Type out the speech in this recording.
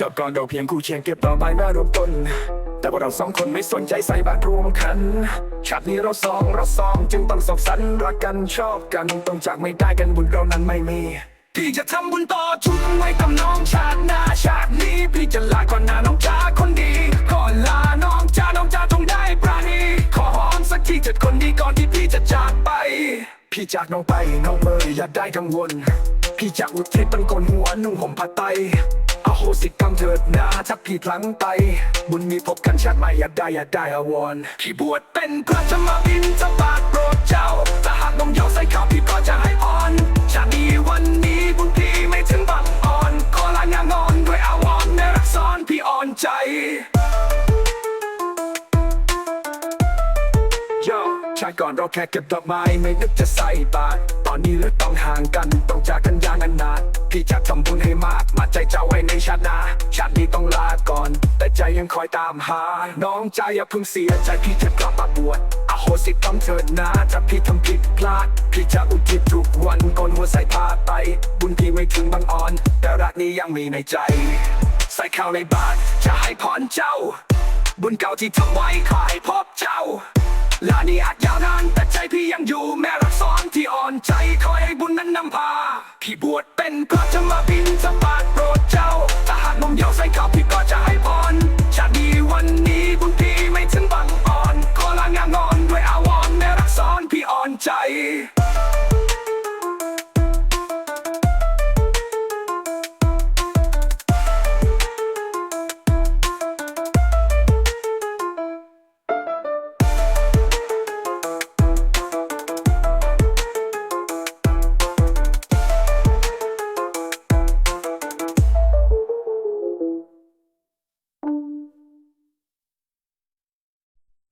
จบก่อนเราเพียงคู่เคียงเก็บต่อไปแม่รวมตนแต่ว่าเราสองคนไม่สนใจใส่บาตรรวมกันชาตินี้เราสองเราสองจึงต้องสบสันรักกันชอบกันต้องจากไม่ได้กันบุญเรานั้นไม่มีพี่จะทำบุญต่อชุนไว้กับน้องชาติหน้าชาตินี้พี่จะลาก่อนนะน้องจ้าคนดีขอลาน้องจ้าน้องจ้าจงได้ปราณีขอหอมสักทีเถิดคนดีก่อนที่พี่จะจากไป พี่จากน้องไปน้องเมย์อย่าได้กังวล พี่จากอุทิศต้นกลหัวนุ่งห่มผ้าไต อโหสิกรรมเถิดนะถ้าพี่พลั้งไป บุญมีพบกันชาติใหม่อย่าได้อย่าได้อาวรณ์พี่บวชเป็นพระจะมาบินจะบาทโปรดเจ้าถ้าหากน้องยอใส่ข้าวพี่ก็จะให้พรชาตินี้วันนี้บุญพี่ไม่ถึงบังอ่อนขอลางานอนด้วยอาวรในรักซ้อนพี่อ่อนใจโยชาติก่อนเราแค่เก็บดอกไม้ไม่นึกจะใส่บาตรตอนนี้เลือต้องห่างกันต้องจากกันอย่างนานๆพี่จะทำ เจ้าไว้ในชาติหน้าชาตินี้ต้องลาก่อน แต่ใจยังคอยตามหา น้องใจอย่าเพิ่งเสียใจพี่จะกลับมาบวชอโหสิกรรมเถิดนะถ้าพี่ทำผิดพลาด พี่จะอุทิศทุกวันก่อนหัวใส่ผ้าไตรบุญพี่ไม่ถึงบางอ่อน แต่รักนี้ยังมีในใจ ใส่ข้าวในบาตรจะให้พรเจ้า บุญเก่าที่ทำไว้ขอให้พบเจ้าลานี่อาจยาวนานแต่ใจพี่ยังอยู่ นก็จะมาบินสปาร์โปรดเจ้าถ้าหากนมเยาใส่เขาพี่ก็จะ